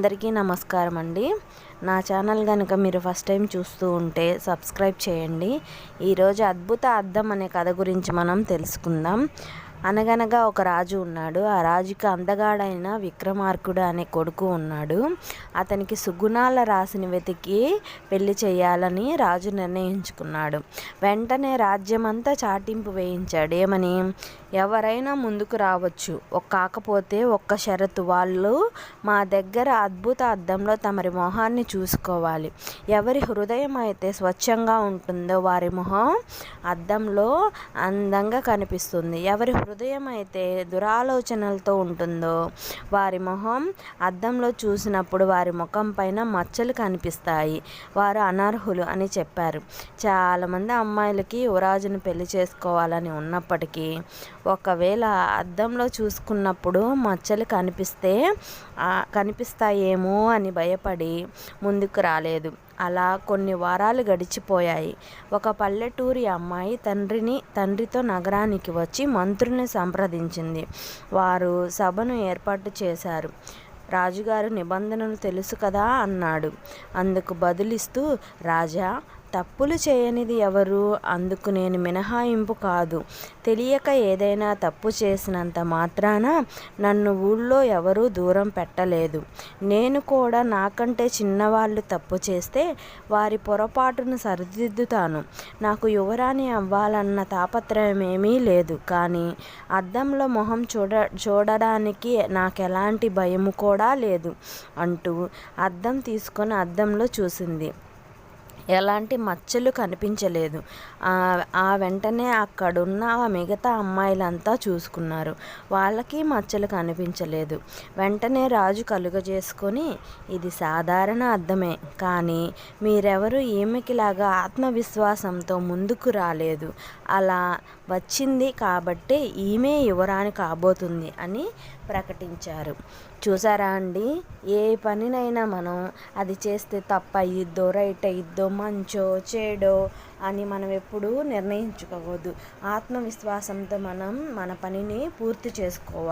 అందరికీ నమస్కారం అండి. నా ఛానల్ కనుక మీరు ఫస్ట్ టైం చూస్తూ ఉంటే సబ్స్క్రైబ్ చేయండి. ఈరోజు అద్భుత అద్దం అనే కథ గురించి మనం తెలుసుకుందాం. అనగనగా ఒక రాజు ఉన్నాడు. ఆ రాజుకి అందగాడైన విక్రమార్కుడు అనే కొడుకు ఉన్నాడు. అతనికి సుగుణాల రాశిని వెతికి పెళ్ళి చేయాలని రాజు నిర్ణయించుకున్నాడు. వెంటనే రాజ్యమంతా చాటింపు వేయించాడు. ఏమని? ఎవరైనా ముందుకు రావచ్చు. కాకపోతే ఒక్క షరతు. వాళ్ళు మా దగ్గర అద్భుత అద్దంలో తమరి మొహాన్ని చూసుకోవాలి. ఎవరి హృదయం అయితే స్వచ్ఛంగా ఉంటుందో వారి మొహం అద్దంలో అందంగా కనిపిస్తుంది. ఎవరి హృదయం అయితే దురాలోచనలతో ఉంటుందో వారి మొహం అద్దంలో చూసినప్పుడు వారి ముఖం పైన మచ్చలు కనిపిస్తాయి. వారు అనర్హులు అని చెప్పారు. చాలామంది అమ్మాయిలకి యువరాజును పెళ్ళి చేసుకోవాలని ఉన్నప్పటికీ ఒకవేళ అద్దంలో చూసుకున్నప్పుడు మచ్చలు కనిపిస్తే కనిపిస్తాయేమో అని భయపడి ముందుకు రాలేదు. అలా కొన్ని వారాలు గడిచిపోయాయి. ఒక పల్లెటూరి అమ్మాయి తండ్రిని తండ్రితో నగరానికి వచ్చి మంత్రుని సంప్రదించింది. వారు సభను ఏర్పాటు చేశారు. రాజుగారు నిబంధనలు తెలుసు కదా అన్నాడు. అందుకు బదులిస్తూ రాజా తప్పులు చేయనిది ఎవరు? అందుకు నేను మినహాయింపు కాదు. తెలియక ఏదైనా తప్పు చేసినంత మాత్రాన నన్ను ఊళ్ళో ఎవరూ దూరం పెట్టలేదు. నేను కూడా నాకంటే చిన్నవాళ్ళు తప్పు చేస్తే వారి పొరపాటును సరిదిద్దుతాను. నాకు యువరాణి అవ్వాలన్న తాపత్రయం ఏమీ లేదు. కానీ అద్దంలో మొహం చూడ చూడడానికి నాకు ఎలాంటి భయము కూడా లేదు అంటూ అద్దం తీసుకొని అద్దంలో చూసింది. ఎలాంటి మచ్చలు కనిపించలేదు. ఆ వెంటనే అక్కడున్న మిగతా అమ్మాయిలంతా చూసుకున్నారు. వాళ్ళకి మచ్చలు కనిపించలేదు. వెంటనే రాజు కలుగజేసుకొని ఇది సాధారణ అర్థమే కానీ మీరెవరు ఈమెకిలాగా ఆత్మవిశ్వాసంతో ముందుకు రాలేదు. అలా వచ్చింది కాబట్టి ఈమె యువరాణి కాబోతుంది అని ప్రకటించారు. చూసారా అండి? ఏ పనినైనా మనం అది చేస్తే తప్ప అయ్యిద్దో రైట్ అయ్యిద్దో మంచో చెడో అని మనం ఎప్పుడూ నిర్ణయించుకోవద్దు. ఆత్మవిశ్వాసంతో మనం మన పనిని పూర్తి చేసుకోవాలి.